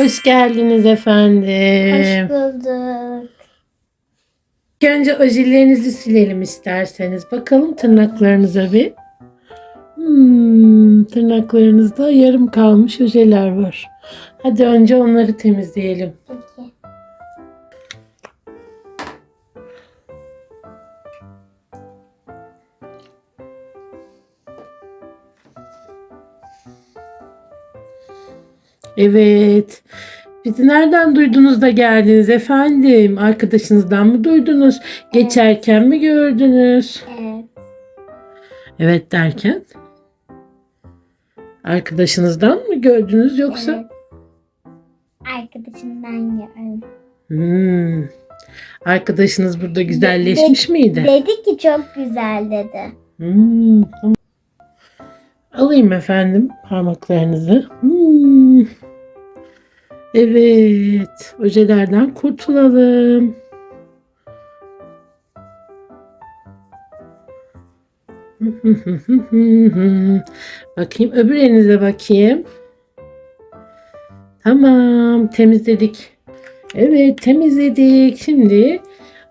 Hoş geldiniz efendim. Hoş bulduk. İlk önce ojelerinizi silelim isterseniz. Bakalım tırnaklarınıza bir. Hmm, tırnaklarınızda yarım kalmış ojeler var. Hadi önce onları temizleyelim. Peki. Evet. Bizi nereden duydunuz da geldiniz efendim? Arkadaşınızdan mı duydunuz? Geçerken mi gördünüz? Evet. Evet derken? Arkadaşınızdan mı gördünüz yoksa? evet. Arkadaşımdan gördüm. Hmm. Arkadaşınız burada güzelleşmiş miydi? Dedi ki çok güzel dedi. Hmm. Alayım efendim parmaklarınızı. Hmm. Evet, ojelerden kurtulalım. bakayım, öbür elinize bakayım. Tamam, temizledik. Evet, temizledik. Şimdi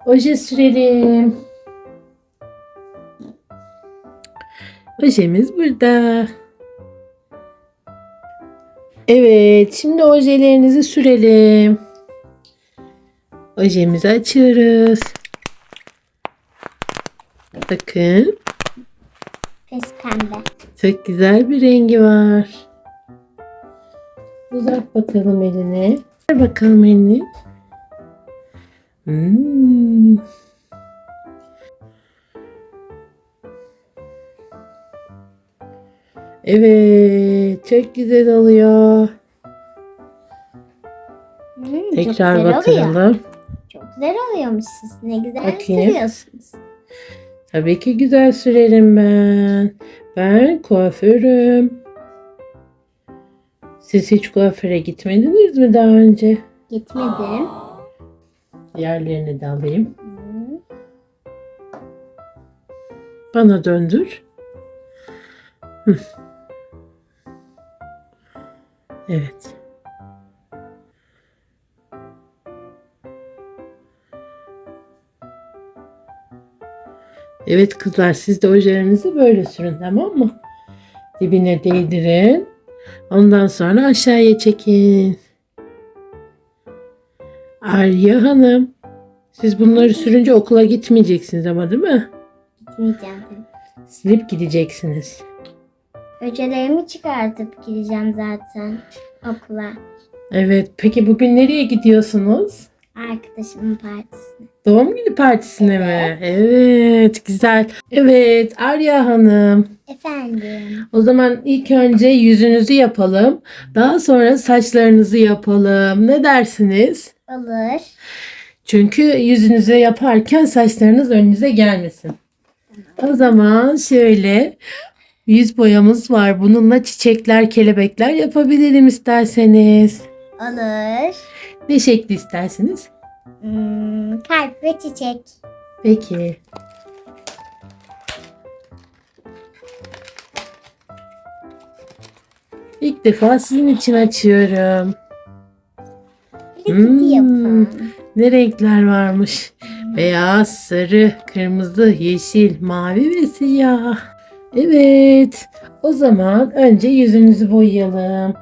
oje sürelim. Ojemiz burada. Evet, şimdi ojelerinizi sürelim. Ojemizi açıyoruz. Bakın, Pes pembe. çok güzel bir rengi var. Uzat bakalım elini. Ver bakalım elini. Hmm. Evet, çok güzel oluyor. Hmm, çok Tekrar güzel oluyor. batıralım. Çok güzel oluyormuş siz. Ne güzel Bakayım. sürüyorsunuz. Tabii ki güzel sürerim ben. Ben kuaförüm. Siz hiç kuaföre gitmediniz mi daha önce? Gitmedim. Yerlerini de alayım. Hmm. Bana döndür. Hı. Evet. Evet kızlar siz de ojelerinizi böyle sürün tamam mı? Dibine değdirin. Ondan sonra aşağıya çekin. Arya Hanım. Siz bunları sürünce okula gitmeyeceksiniz ama değil mi? Gitmeyeceğim. Silip gideceksiniz. Öcelerimi çıkartıp gideceğim zaten okula. Evet. Peki bugün nereye gidiyorsunuz? Arkadaşımın partisine. Doğum günü partisine mi? Evet. Güzel. Evet. Arya Hanım. Efendim. O zaman ilk önce yüzünüzü yapalım. Daha sonra saçlarınızı yapalım. Ne dersiniz? Olur. Çünkü yüzünüze yaparken saçlarınız önünüze gelmesin. O zaman şöyle yüz boyamız var. Bununla çiçekler, kelebekler yapabilirim isterseniz. Olur. Ne şekli istersiniz? Hmm, kalp ve çiçek. Peki. İlk defa sizin için açıyorum. Hmm. Ne renkler varmış? Beyaz, sarı, kırmızı, yeşil, mavi ve siyah. Evet. O zaman önce yüzünüzü boyayalım.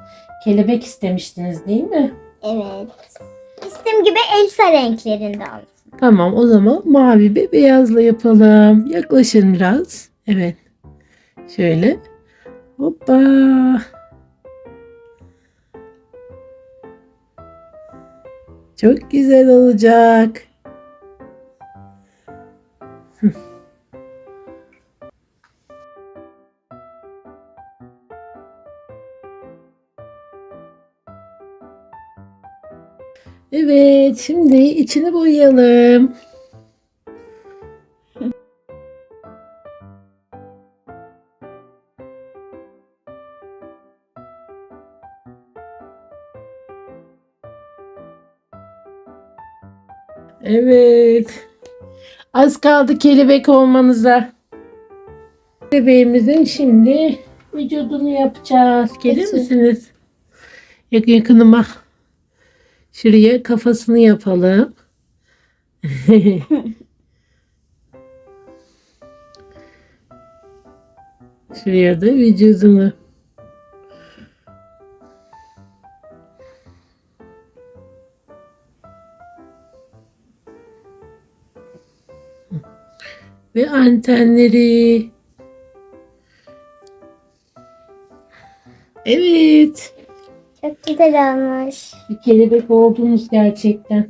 Kelebek istemiştiniz değil mi? Evet. İstediğim gibi Elsa renklerinde olsun. Tamam o zaman mavi ve beyazla yapalım. Yaklaşın biraz. Evet. Şöyle. Hoppa. Çok güzel olacak. Evet, şimdi içini boyayalım. Evet. Az kaldı kelebek olmanıza. Bebeğimizin şimdi vücudunu yapacağız. Gelir misiniz? Yak yakınıma. Şuraya kafasını yapalım. Şuraya da vücudunu. Ve antenleri. Evet. Çok güzel olmuş. Bir kelebek oldunuz gerçekten.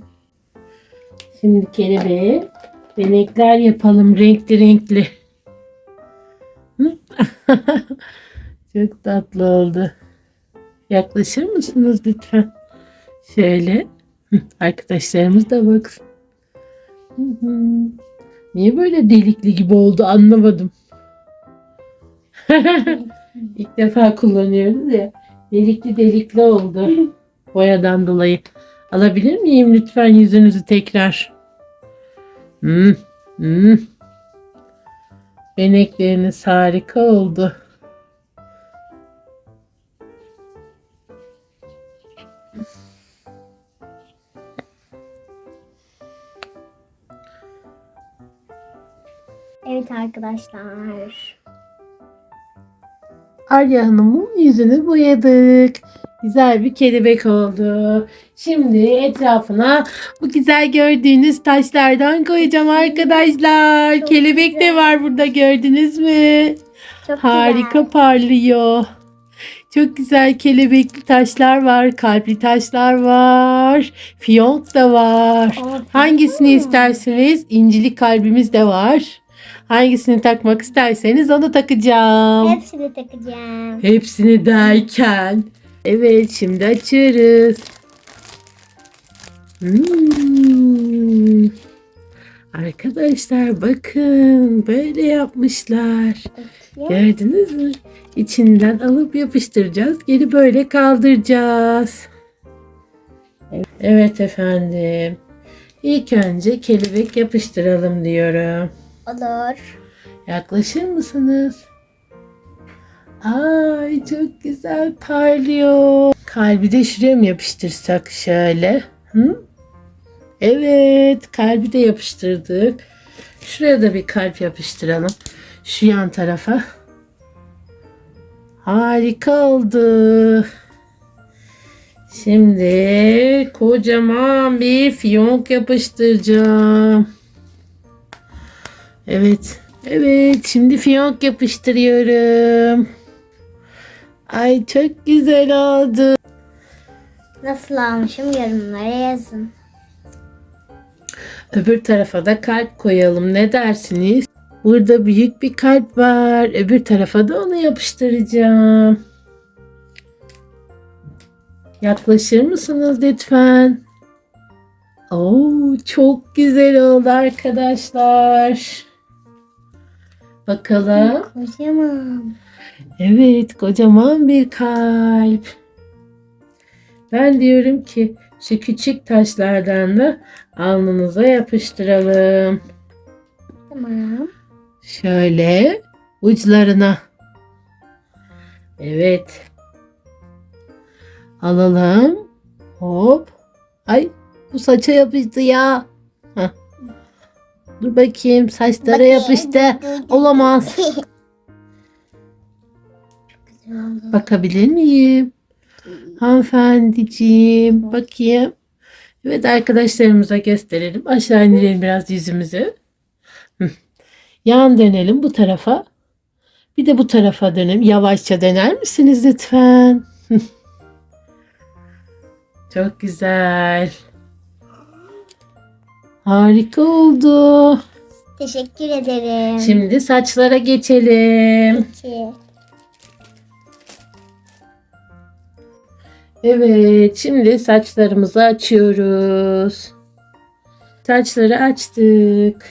Şimdi kelebeğe benekler yapalım renkli renkli. Çok tatlı oldu. Yaklaşır mısınız lütfen? Şöyle. Arkadaşlarımız da baksın. Niye böyle delikli gibi oldu anlamadım. İlk defa kullanıyoruz ya. Delikli delikli oldu. Boyadan dolayı. Alabilir miyim lütfen yüzünüzü tekrar? Hmm, hmm. Benekleriniz harika oldu. Evet arkadaşlar. Arya Hanım'ın yüzünü boyadık. Güzel bir kelebek oldu. Şimdi etrafına bu güzel gördüğünüz taşlardan koyacağım arkadaşlar. Çok kelebek de güzel. var burada gördünüz mü? Çok Harika güzel. parlıyor. Çok güzel kelebekli taşlar var, kalpli taşlar var, fiyonk da var. Aa, Hangisini hmm. isterseniz incilik kalbimiz de var. Hangisini takmak isterseniz onu takacağım. Hepsini takacağım. Hepsini derken. Evet şimdi açıyoruz. Hmm. Arkadaşlar bakın böyle yapmışlar. Gördünüz mü? İçinden alıp yapıştıracağız. Geri böyle kaldıracağız. Evet efendim. İlk önce kelebek yapıştıralım diyorum. Olur. Yaklaşır mısınız? Ay çok güzel parlıyor. Kalbi de şuraya mı yapıştırsak şöyle? Hı? Evet kalbi de yapıştırdık. Şuraya da bir kalp yapıştıralım. Şu yan tarafa. Harika oldu. Şimdi kocaman bir fiyonk yapıştıracağım. Evet. Evet. Şimdi fiyonk yapıştırıyorum. Ay çok güzel oldu. Nasıl almışım yorumlara yazın. Öbür tarafa da kalp koyalım. Ne dersiniz? Burada büyük bir kalp var. Öbür tarafa da onu yapıştıracağım. Yaklaşır mısınız lütfen? Oo, çok güzel oldu arkadaşlar. Bakalım. Kocaman. Evet, kocaman bir kalp. Ben diyorum ki şu küçük taşlardan da alnınıza yapıştıralım. Tamam. Şöyle uçlarına. Evet. Alalım. Hop. Ay bu saça yapıştı ya. Dur bakayım saçlara Bakayım. yapıştı. Olamaz. Bakabilir miyim? Hanımefendiciğim bakayım. Evet arkadaşlarımıza gösterelim. Aşağı indirelim biraz yüzümüzü. Yan dönelim bu tarafa. Bir de bu tarafa dönelim. Yavaşça döner misiniz lütfen? Çok güzel. Harika oldu. Teşekkür ederim. Şimdi saçlara geçelim. Peki. Evet, şimdi saçlarımızı açıyoruz. Saçları açtık.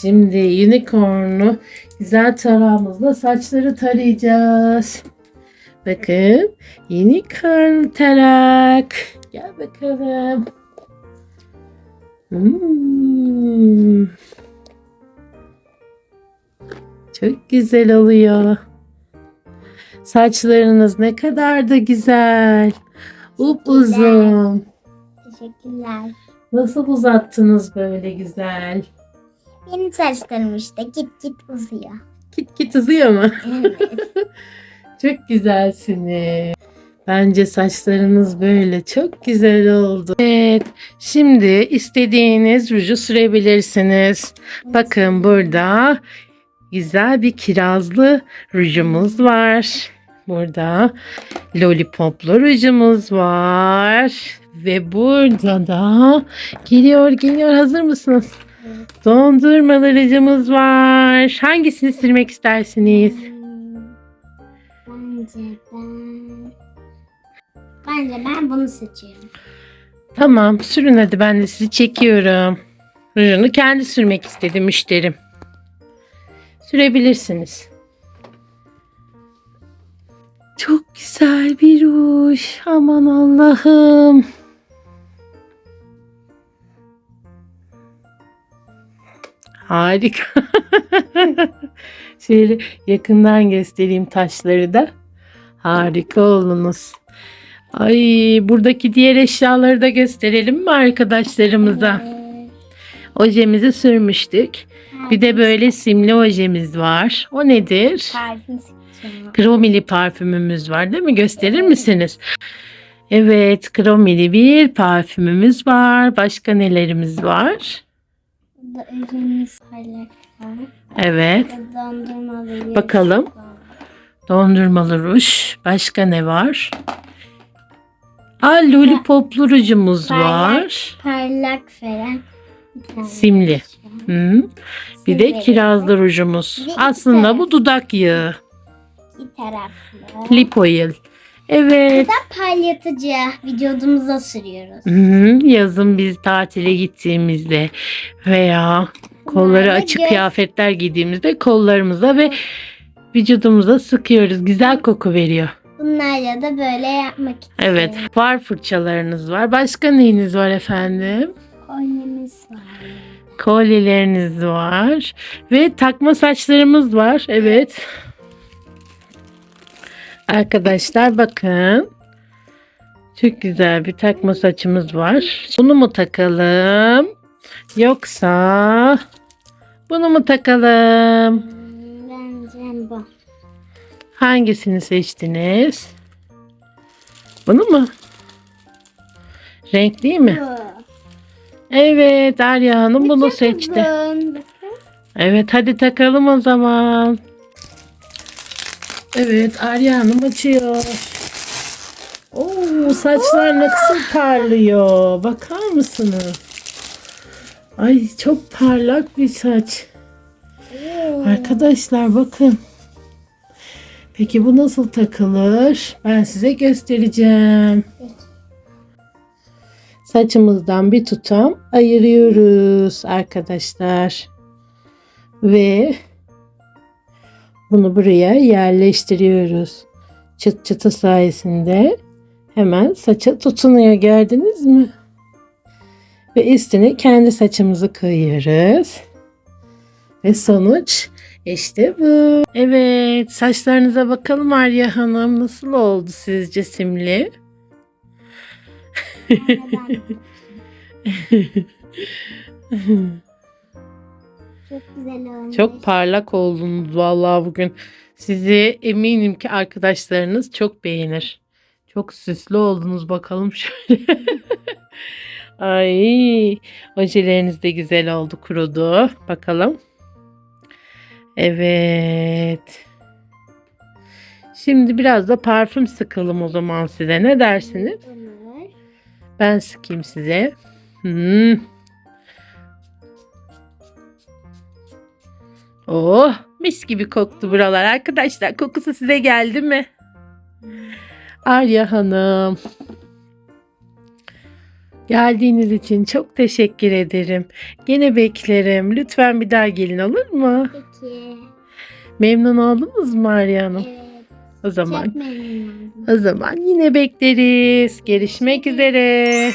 Şimdi unicorn'u güzel tarağımızla saçları tarayacağız. Bakın, unicorn tarak. Gel bakalım. Hmm. Çok güzel oluyor. Saçlarınız ne kadar da güzel. Upuzun. Teşekkürler. Nasıl uzattınız böyle güzel? Benim saçlarım işte git git uzuyor. Kit kit uzuyor mu? Evet. Çok güzelsiniz. Bence saçlarınız böyle çok güzel oldu. Evet, şimdi istediğiniz ruju sürebilirsiniz. Bakın burada güzel bir kirazlı rujumuz var. Burada lollipoplu rujumuz var. Ve burada da geliyor geliyor hazır mısınız? Evet. Dondurmalı rujumuz var. Hangisini sürmek istersiniz? Hmm, Bence ben... Bence ben bunu seçiyorum. Tamam sürün hadi ben de sizi çekiyorum. Rujunu kendi sürmek istedi müşterim. Sürebilirsiniz. Çok güzel bir ruj. Aman Allah'ım. Harika. Şöyle yakından göstereyim taşları da. Harika oldunuz. Ay buradaki diğer eşyaları da gösterelim mi arkadaşlarımıza? Ojemizi sürmüştük. Bir de böyle simli ojemiz var. O nedir? Parfüm. Kromili parfümümüz var değil mi? Gösterir misiniz? Evet, kromili bir parfümümüz var. Başka nelerimiz var? Burada. Evet, dondurmalı Bakalım. dondurmalı ruj. Başka ne var? Aa, lollipoplu rujumuz Parlak. var. Parlak falan. Simli. var. Hı. Bir de kirazlı rujumuz. Bir Aslında bu dudak yağı. İki taraflı. Lip oil. Evet. Palyatıcı vücudumuza sürüyoruz. Hı, Yazın biz tatile gittiğimizde veya kolları Bunlar da açık kıyafetler giydiğimizde kollarımıza ve vücudumuza sıkıyoruz. Güzel koku veriyor. Bunlarla da böyle yapmak için. Evet. Far fırçalarınız var. Başka neyiniz var efendim? Kolyemiz var. Kolyeleriniz var. Ve takma saçlarımız var. Evet. Arkadaşlar bakın. Çok güzel bir takma saçımız var. Bunu mu takalım? Yoksa bunu mu takalım? Bence bu. Hangisini seçtiniz? Bunu mu? Renk değil mi? Evet Arya Hanım bunu seçti. Evet hadi takalım o zaman. Evet Arya Hanım açıyor. Oo saçlar nasıl parlıyor. Bakar mısınız? Ay çok parlak bir saç. Arkadaşlar bakın. Peki bu nasıl takılır? Ben size göstereceğim. Saçımızdan bir tutam ayırıyoruz arkadaşlar. Ve bunu buraya yerleştiriyoruz. Çıt çıtı sayesinde hemen saça tutunuyor gördünüz mü? Ve üstüne kendi saçımızı koyuyoruz. Ve sonuç işte bu. Evet saçlarınıza bakalım Arya Hanım. Nasıl oldu sizce simli? Çok güzel olmuş. Çok parlak oldunuz vallahi bugün. Sizi eminim ki arkadaşlarınız çok beğenir. Çok süslü oldunuz bakalım şöyle. Ay, ojeleriniz de güzel oldu, kurudu. Bakalım. Evet. Şimdi biraz da parfüm sıkalım o zaman size. Ne dersiniz? Ben sıkayım size. Hmm. Oh mis gibi koktu buralar arkadaşlar. Kokusu size geldi mi? Arya Hanım. Geldiğiniz için çok teşekkür ederim. Gene beklerim. Lütfen bir daha gelin olur mu? Peki. Memnun oldunuz mu Arya Hanım? Evet. O zaman Çok memnun oldum. o zaman yine bekleriz. Görüşmek üzere.